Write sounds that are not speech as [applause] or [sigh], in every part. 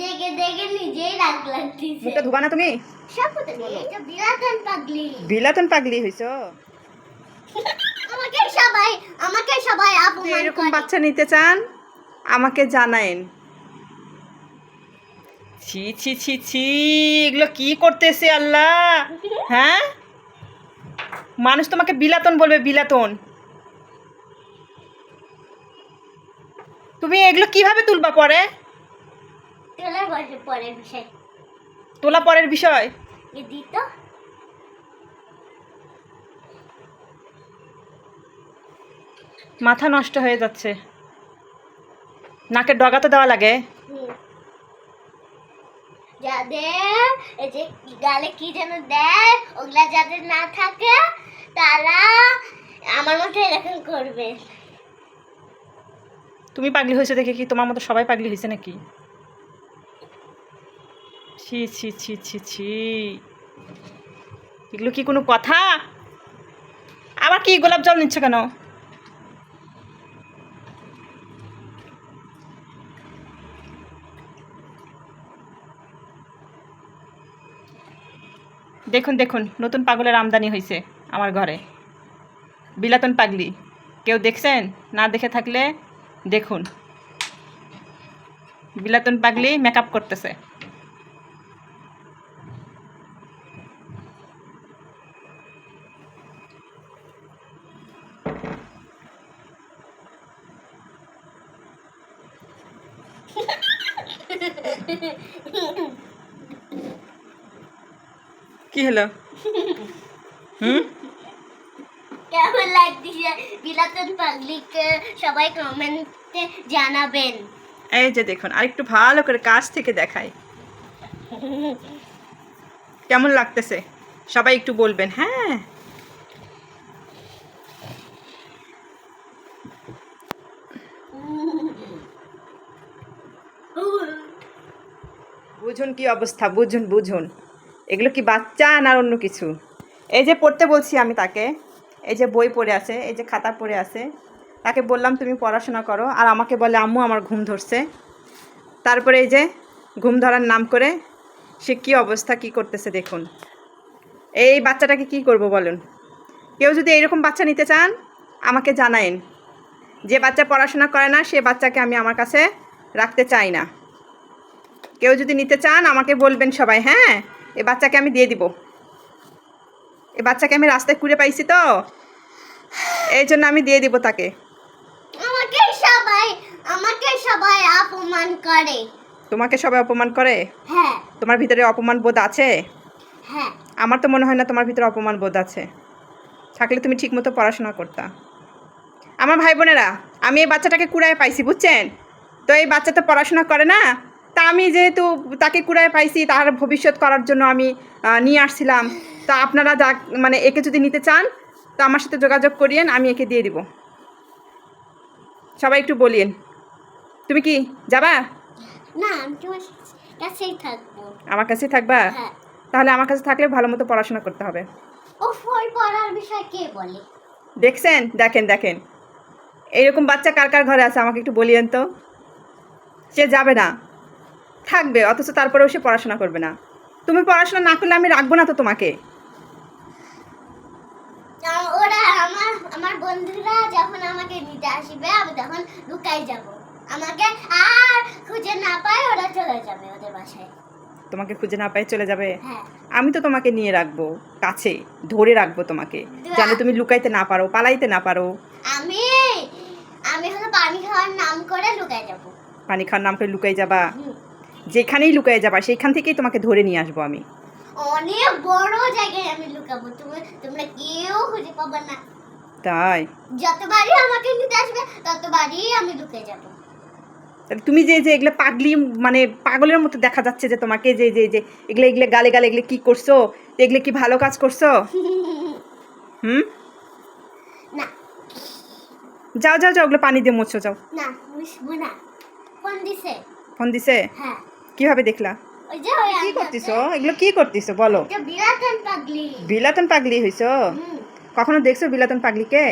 নিজেকে দেখে নিজেই রাগ লাগতেছে। মুখটা ধুবা না তুমি? এটা বিরাটন পাগলি। বিলাতন পাগলি হইছো? আমাকে সবাই আমাকে সবাই যদি অপমান এরকম বাচ্চা নিতে চান আমাকে জানায়েন। ছি ছি ছি ছি এগুলো কি করতেছে আল্লাহ? হ্যাঁ? মানুষ তোমাকে বিলাতন বলবে বিলাতন। তুমি এগুলো কীভাবে তুলবা পরে? তোলা পরের বিষয়। তোলা পরের বিষয়? মাথা নষ্ট হয়ে যাচ্ছে। নাকের ডগা তো দেওয়া লাগে। যাদের এই যে গালে কি যেন দেয় ওগুলা যাদের না থাকে তারা আমার মতো এরকম করবে। তুমি পাগলি হয়েছে দেখে কি তোমার মতো সবাই পাগলি হয়েছে নাকি? ছি ছি ছি ছি ছি। এগুলো কি কোনো কথা? আবার কি গোলাপ জল নিচ্ছ কেন? দেখুন দেখুন, নতুন পাগলের আমদানি হয়েছে আমার ঘরে। বিলাতন পাগলি। কেউ দেখছেন? না দেখে থাকলে দেখুন। বিলাতন পাগলি মেকআপ করতেছে। কি হলো? হুম? কেমন লাগতেছে বিলাতন পাগলিকে সবাই কমেন্টে জানাবেন? এই যে দেখুন আরেকটু ভালো করে কাছ থেকে দেখাই। কেমন লাগতেছে? সবাই একটু বলবেন হ্যাঁ? বুঝুন কি অবস্থা, বুঝুন বুঝুন। এগুলো কি বাচ্চা না অন্য কিছু? এই যে পড়তে বলছি আমি তাকে, এই যে বই পড়ে আছে, এই যে খাতা পড়ে আছে, তাকে বললাম তুমি পড়াশোনা করো, আর আমাকে বলে, আম্মু, আমার ঘুম ধরছে। তারপরে এই যে ঘুম ধরার নাম করে, সে কি অবস্থা, কি করতেছে দেখুন। এই বাচ্চাটাকে কি করব বলুন? কেউ যদি এইরকম বাচ্চা নিতে চান, আমাকে জানায়েন যে বাচ্চা পড়াশোনা করে না, সে বাচ্চাকে আমি আমার কাছে রাখতে চাই না। কেউ যদি নিতে চান আমাকে বলবেন সবাই হ্যাঁ? এ বাচ্চাকে আমি দিয়ে দিব। এ বাচ্চাকে আমি রাস্তায় কুড়ে পাইছি তো। এই জন্য আমি দিয়ে দিব তাকে। আমাকে সবাই আমাকে সবাই অপমান করে। তোমাকে সবাই অপমান করে? হ্যাঁ। তোমার ভিতরে অপমান বোধ আছে? হ্যাঁ। আমার তো মনে হয় না তোমার ভিতরে অপমান বোধ আছে। থাকলে তুমি ঠিকমতো পড়াশোনা করতা। আমার ভাই বোনেরা আমি এই বাচ্চাটাকে কুড়ায় পাইছি বুঝছেন? তো এই বাচ্চা তো পড়াশোনা করে না? তা আমি যেহেতু তাকে কুড়ায় পাইছি তার ভবিষ্যৎ করার জন্য আমি নিয়ে আসছিলাম। তা আপনারা যা মানে একে যদি নিতে চান তো আমার সাথে যোগাযোগ করিয়েন আমি একে দিয়ে দিব। সবাই একটু বলিয়েন। তুমি কি যাবা? না আমি তোমার কাছেই থাকব। আমার কাছে থাকবা? হ্যাঁ। তাহলে আমার কাছে থাকলে ভালো মতো পড়াশোনা করতে হবে। ও ফল পড়ার বিষয় কে বলে? দেখছেন? দেখেন দেখেন। এইরকম বাচ্চা কার কার ঘরে আছে আমাকে একটু বলিয়েন তো। সে যাবে না। থাকবে অথচ তারপরেও সে পড়াশোনা করবে না। তুমি পড়াশোনা না করলে আমি রাখব না তো তোমাকে। ওরা আমার আমার বন্ধুরা যখন আমাকে নিতে আসবে আমি তখন লুকাই যাব। আমাকে আর খুঁজে না পায় ওরা চলে যাবে ওদের বাসায়। তোমাকে খুঁজে না পাই চলে যাবে? হ্যাঁ। আমি তো তোমাকে নিয়ে রাখব কাছে ধরে রাখব তোমাকে যেন তুমি লুকাইতে না পারো পালাইতে না পারো। আমি আমি হলো পানি খাওয়ার নাম করে লুকাই যাব। পানি খাওয়ার নাম করে লুকাই যাবা। যেখানেই লুকাই যাবা সেইখান থেকেই তোমাকে ধরে নিয়ে আসব আমি। অনেক বড় জায়গায় আমি লুকাবো তুমি তোমরা কেউ খুঁজে পাবে না। তাই? যতবারই আমাকে নিতে আসবে ততবারই আমি লুকে যাব। তুমি যে যে এগুলো পাগলি মানে পাগলের মতো দেখা যাচ্ছে যে তোমাকে যে যে যে এগুলো এগুলো গালে গালে এগুলো কি করছ? এগুলো কি ভালো কাজ করছ? [laughs] হুম? না। যাও যাও যাও ওগুলো পানি দিয়ে মুছো যাও। না বুঝব না। ফোন দিছে? ফোন দিছে? হ্যাঁ। কীভাবে দেখলা? কি করতেছো? এগুলো কি করতেছো? বলো। বিলাতন পাগলি। হইছো? কখনো দেখছ বিলাতন পাগলিকে?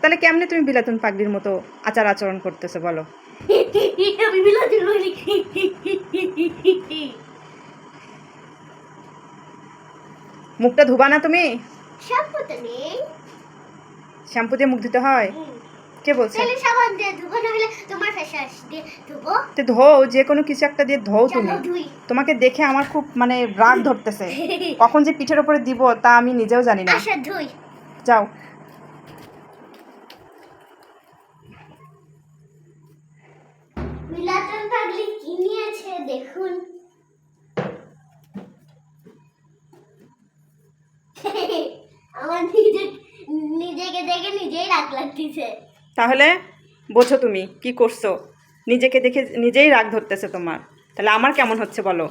তাহলে কেমনে তুমি বিলাতন পাগলির মতো আচার আচরণ করতেছো বলো? মুখটা ধুবা না তুমি? শ্যাম্পু দিয়ে মুখ ধুতে হয়? কে বলছে? তাহলে সাবান দিয়ে ধুবো নাহলে তোমার ফেস ওয়াশ দিয়ে ধুবো। তো ধো যে কোনো কিছু একটা দিয়ে ধো তুমি। তোমাকে দেখে আমার খুব মানে রাগ ধরতেছে। [laughs] কখন যে পিঠের ওপরে দিব তা আমি নিজেও জানি না। আসা ধুই। যাও। মিলাটন পাগলি কি নিয়েছে দেখুন। [laughs] আমার নিজে নিজেকে দেখে নিজেই রাগ লাগতেছে। তাহলে বোঝো তুমি কি করছ? নিজেকে দেখে নিজেই রাগ ধরতেছে তোমার। তাহলে আমার কেমন হচ্ছে বলো?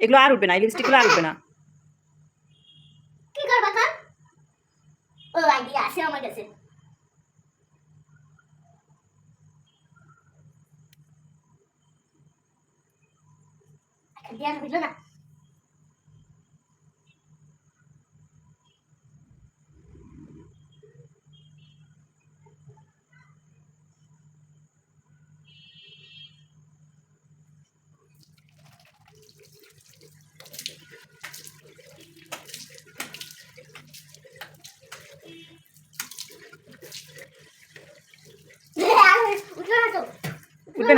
এগুলো আর উঠবে না, এই লিপস্টিকগুলো আর উঠবে না। ও আইডিয়া আছে আমার কাছে। আইডিয়া হইল না উঠল না তো উঠবে